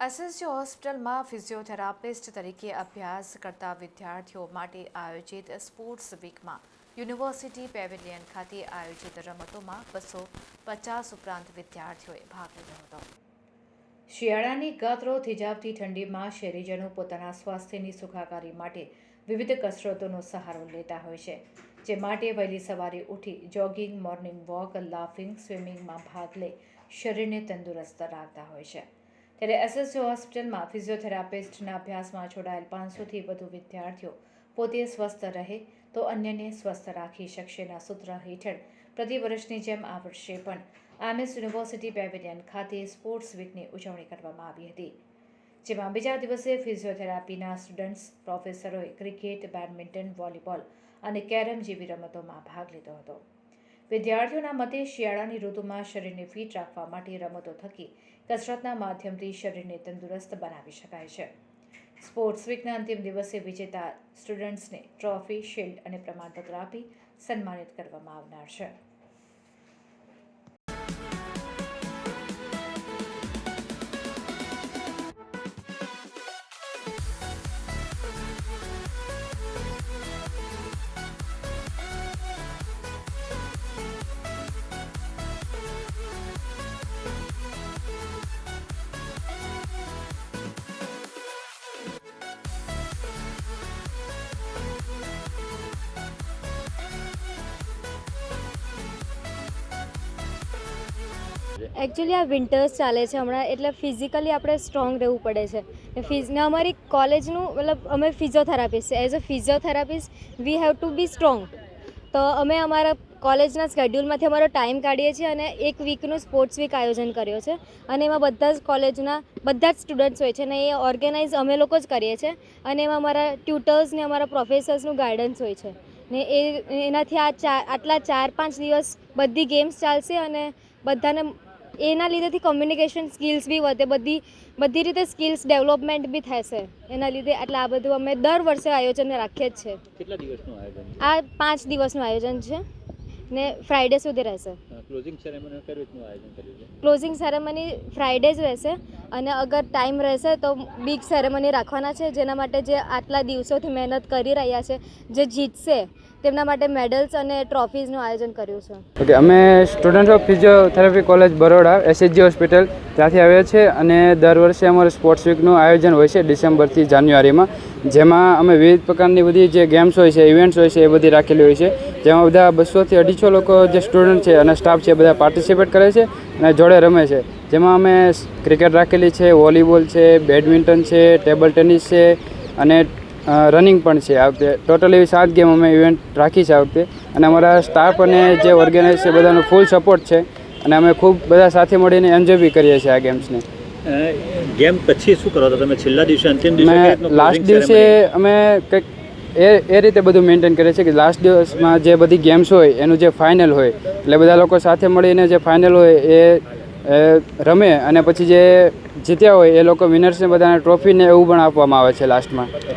SSG હોસ્પિટલમાં physiotherapist તરીકે અભ્યાસ કરતા વિદ્યાર્થીઓ માટે આયોજિત સ્પોર્ટ્સ વીકમાં યુનિવર્સિટી પેવેલિયન ખાતે આયોજિત રમતોમાં બસો પચાસ ઉપરાંત વિદ્યાર્થીઓએ ભાગ લીધો હતો. શિયાળાની ગાત્રો થીજાવતી ઠંડીમાં શહેરીજનો પોતાના સ્વાસ્થ્યની સુખાકારી માટે વિવિધ કસરતોનો સહારો લેતા હોય છે. જે માટે વહેલી સવારે ઉઠી જોગિંગ મોર્નિંગ વોક લાફિંગ સ્વિમિંગમાં ભાગ લઈ શરીરને તંદુરસ્ત રાખતા હોય છે. ત્યારે એસએસયુ હોસ્પિટલમાં ફિઝિયોથેરાપિસ્ટના અભ્યાસમાં જોડાયેલ પાંચસોથી વધુ વિદ્યાર્થીઓ પોતે સ્વસ્થ રહે તો અન્યને સ્વસ્થ રાખી શકશેના સૂત્ર હેઠળ પ્રતિ વર્ષની જેમ આ વર્ષે પણ આમેસ યુનિવર્સિટી પેવેલિયન ખાતે સ્પોર્ટ્સ વીકની ઉજવણી કરવામાં આવી હતી. જેમાં બીજા દિવસે ફિઝિયોથેરાપીના સ્ટુડન્ટ્સ, પ્રોફેસરોએ ક્રિકેટ, બેડમિન્ટન, વોલીબોલ અને કેરમ જેવી રમતોમાં ભાગ લીધો હતો. વિદ્યાર્થીઓના મતે શિયાળાની ઋતુમાં શરીરને ફિટ રાખવા માટે રમતો થકી કસરતના માધ્યમથી શરીરને તંદુરસ્ત બનાવી શકાય છે. સ્પોર્ટ્સ વીકના અંતિમ દિવસે વિજેતા સ્ટુડન્ટ્સને ટ્રોફી, શિલ્ડ અને પ્રમાણપત્ર આપી સન્માનિત કરવામાં આવનાર છે. એકચ્યુઅલી આ વિન્ટર્સ ચાલે છે હમણાં, એટલે ફિઝિકલી આપણે સ્ટ્રોંગ રહેવું પડે છે. ને અમારી કોલેજનું મતલબ અમે physiotherapist as a physiotherapist we have to be strong તો અમે અમારા કોલેજના સ્કેડ્યુલમાંથી અમારો ટાઈમ કાઢીએ છીએ અને એક વીકનું સ્પોર્ટ્સ વીક આયોજન કર્યો છે અને એમાં બધા જ કોલેજના બધા જ સ્ટુડન્ટ્સ હોય છે અને એ ઓર્ગેનાઇઝ અમે લોકો જ કરીએ છીએ. અને એમાં અમારા ટ્યુટર્સ ને અમારા પ્રોફેસર્સનું ગાઈડન્સ હોય છે. ને એ, એનાથી આ ચાર આટલા ચાર પાંચ દિવસ બધી ગેમ્સ ચાલશે અને બધાને એના લીધેથી કોમ્યુનિકેશન સ્કિલ્સ બી વધે બધી બધી રીતે સ્કિલ્સ ડેવલપમેન્ટ બી થશે એના લીધે એટલે આ બધું અમે દર વર્ષે આયોજન રાખીએ જ છે. કેટલા દિવસનું આયોજન આ પાંચ દિવસનું આયોજન છે ને ફ્રાઈડે સુધી રહેશે. ક્લોઝિંગ સેરેમની કઈ રીતનું આયોજન કર્યું છે? ક્લોઝિંગ સેરેમની ફ્રાઈડે જ રહેશે અને અગર ટાઈમ રહેશે તો બિગ સેરેમની રાખવાના છે જેના માટે જે આટલા દિવસોથી મહેનત કરી રહ્યા છે જે જીતશે તેમના માટે મેડલ્સ અને ટ્રોફીઝનું આયોજન કર્યું છે. ઓકે અમે student of physiotherapy college Baroda SHG hospital ત્યાંથી આવ્યા છે અને દર વર્ષે અમારું સ્પોર્ટ્સ વીકનું આયોજન હોય છે ડિસેમ્બરથી જાન્યુઆરીમાં, જેમાં અમે વિવિધ પ્રકારની બધી જે ગેમ્સ હોય છે ઇવેન્ટ્સ હોય છે એ બધી રાખેલી હોય છે. જેમાં બધા બસોથી અઢીસો લોકો જે સ્ટુડન્ટ છે અને સ્ટાફ છે બધા પાર્ટિસિપેટ કરે છે અને જોડે રમે છે. જેમાં અમે ક્રિકેટ રાખેલી છે વોલીબોલ છે બેડમિન્ટન છે ટેબલ ટેનિસ છે અને રનિંગ પણ છે આ વખતે. ટોટલ એવી સાત ગેમ અમે ઇવેન્ટ રાખી છે આ વખતે. અને અમારા સ્ટાફ અને જે ઓર્ગેનાઇઝ છે બધાનો ફૂલ સપોર્ટ છે. અને અમે ખૂબ બધા સાથે મળીને એન્જોય બી કરીએ છીએ આ ગેમ્સને ગેમ પછી શું કરો તમે છેલ્લા દિવસે અંતિમ દિવસે લાસ્ટ દિવસે અમે કંઈક એ એ રીતે બધું મેન્ટેન કરીએ છીએ કે લાસ્ટ દિવસમાં જે બધી ગેમ્સ હોય એનું જે ફાઇનલ હોય એટલે બધા લોકો સાથે મળીને જે ફાઇનલ હોય એ એ રમે. અને પછી જે જીત્યા હોય એ લોકો વિનર્સને બધાને ટ્રોફીને એવું પણ આપવામાં આવે છે લાસ્ટમાં